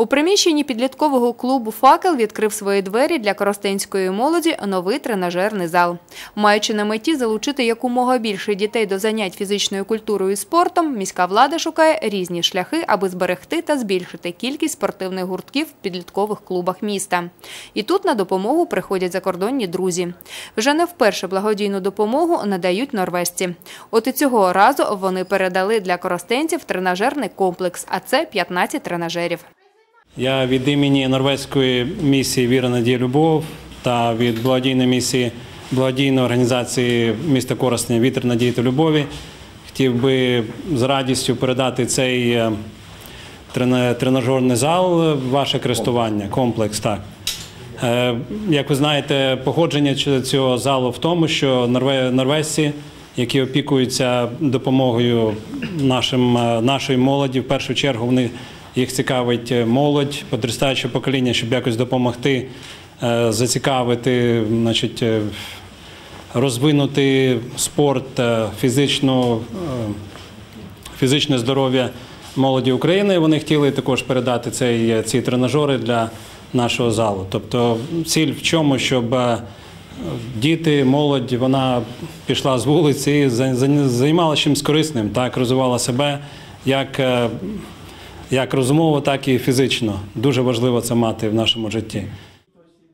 У приміщенні підліткового клубу Факел відкрив свої двері для коростенської молоді новий тренажерний зал. Маючи на меті залучити якомога більше дітей до занять фізичною культурою і спортом, міська влада шукає різні шляхи, аби зберегти та збільшити кількість спортивних гуртків в підліткових клубах міста. І тут на допомогу приходять закордонні друзі. Вже не вперше благодійну допомогу надають норвезці. От і цього разу вони передали для коростенців тренажерний комплекс, а це 15 тренажерів. Я від імені норвезької місії Віра Надія Любов та від благодійної місії благодійної організації міста Коростеня Вітер Надії та Любові хотів би з радістю передати цей е, тренажерний зал ваше користування, комплекс. Так. Е, Як ви знаєте, походження цього залу в тому, що норве- норвезці, які опікуються допомогою нашим, е, нашої молоді, в першу чергу вони їх цікавить е, молодь, подростаюче покоління, щоб якось допомогти е, зацікавити, значить, е, розвинути спорт, фізичну, фізичне здоров'я молоді України. Вони хотіли також передати цей, ці тренажери для нашого залу. Тобто ціль в чому, щоб діти, молодь, вона пішла з вулиці і за- за- займалася чимось корисним, так, розвивала себе як, як розумово, так і фізично. Дуже важливо це мати в нашому житті.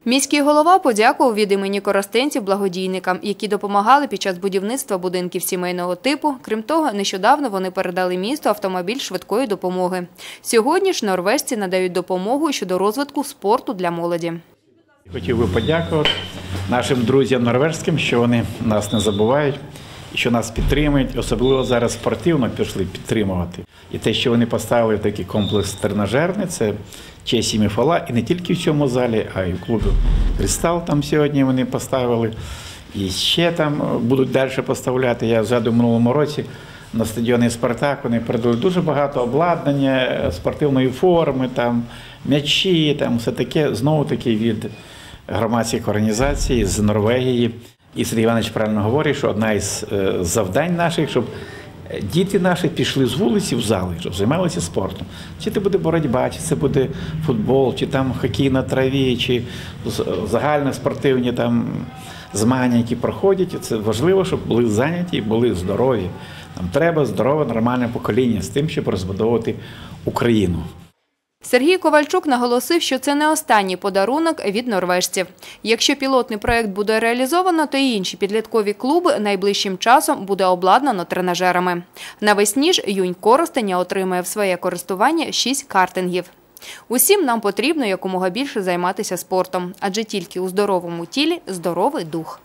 Міський голова подякував від імені коростенців благодійникам, які допомагали під час будівництва будинків сімейного типу. Крім того, нещодавно вони передали місту автомобіль швидкої допомоги. Сьогодні ж норвежці надають допомогу щодо розвитку спорту для молоді. Хотів би подякувати нашим друзям норвежським, що вони нас не забувають, що нас підтримують. Особливо зараз спортивно пішли підтримувати. І те, що вони поставили такий комплекс тренажерний, це честь і міфола, і не тільки в цьому залі, а й в клубі Кристал там сьогодні вони поставили. І ще там е, будуть далі поставляти. Я згадую в минулому році на стадіоні Спартак вони передали дуже багато обладнання, е, спортивної форми, там м'ячі, там все таке. Знову таки від громадських організацій з Норвегії. І Сергій Іванович правильно говорить, що одна із е, завдань наших, щоб е, діти наші пішли з вулиці в зали, щоб займалися спортом. Чи це буде боротьба, чи це буде футбол, чи там хокей на траві, чи з- загальноспортивні там змагання, які проходять. Це важливо, щоб були зайняті і були здорові. Нам треба здорове, нормальне покоління з тим, щоб розбудовувати Україну. Сергій Ковальчук наголосив, що це не останній подарунок від норвежців. Якщо пілотний проект буде реалізовано, то й інші підліткові клуби найближчим часом буде обладнано тренажерами. Навесні ж юнь Коростеня отримає в своє користування шість картингів. Усім нам потрібно якомога більше займатися спортом, адже тільки у здоровому тілі здоровий дух.